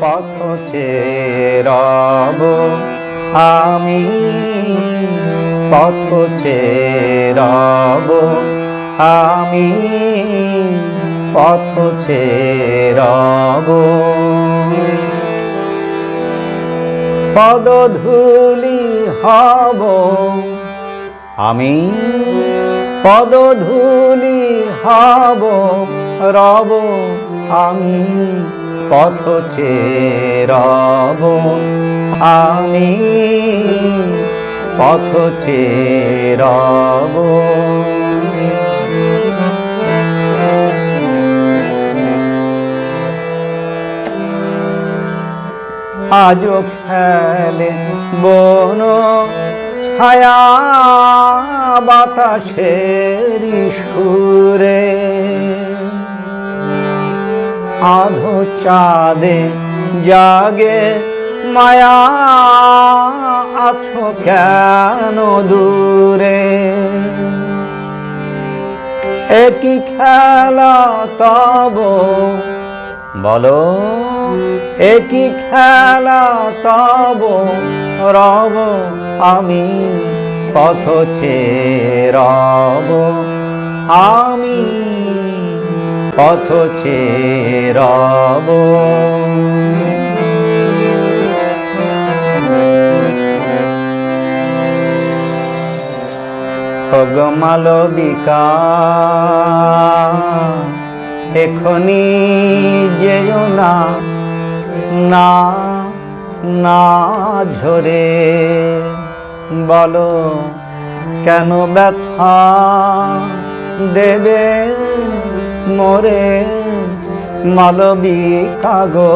পথ চেরব আমি পথ চেরব আমি পথ চেরব পদধূলি হব আমি পদধূলি হব রব আমি পথ চেরব আমি পথ চেরব আজও খেলে বন ছায়া বাতাসের সুরে। আধো চাঁদে জাগে, মায়া আছো কেন দূরে? একই খেলা তব, বলো, একই খেলা তব, রব আমি পথ রব, আমি পথ রব মালবিকা এখনি যেও না না না ঝরে। বলো কেন ব্যথা দেবে মোরে মালবিকা গো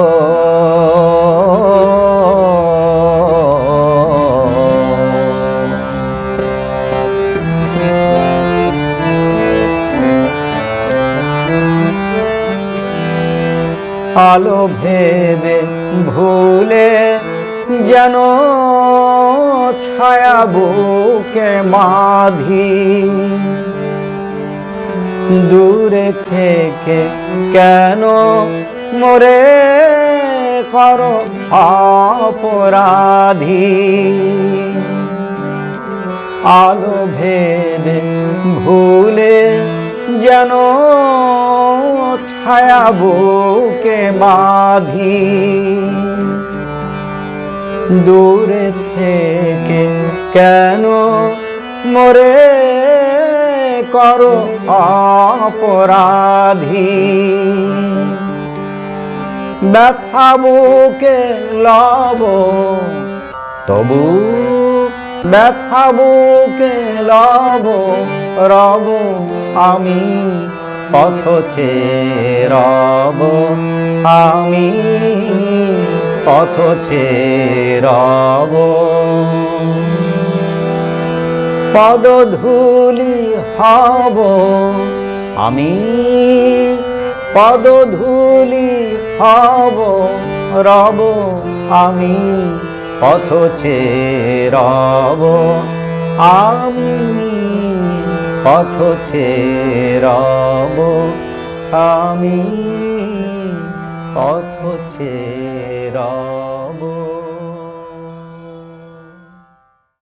আলো ভেবে ভুলে যেন ছায়া বুকে মাধি। দূরে থেকে কেন মোরে করো অপরাধী? আলো ভেবে ভুলে যেন ছায়া বুকে বাঁধি। দূরে থেকে কেন মোরে করো অপরাধী। ব্যথা বুকে লব, তবু ব্যথা বুকে লব, রব, আমি পথ রব আমি পথ রব পদধূলি হব। আমি পদধূলি হব। রব আমি পথ রব। আমি পথ রব। আমি পথ রব।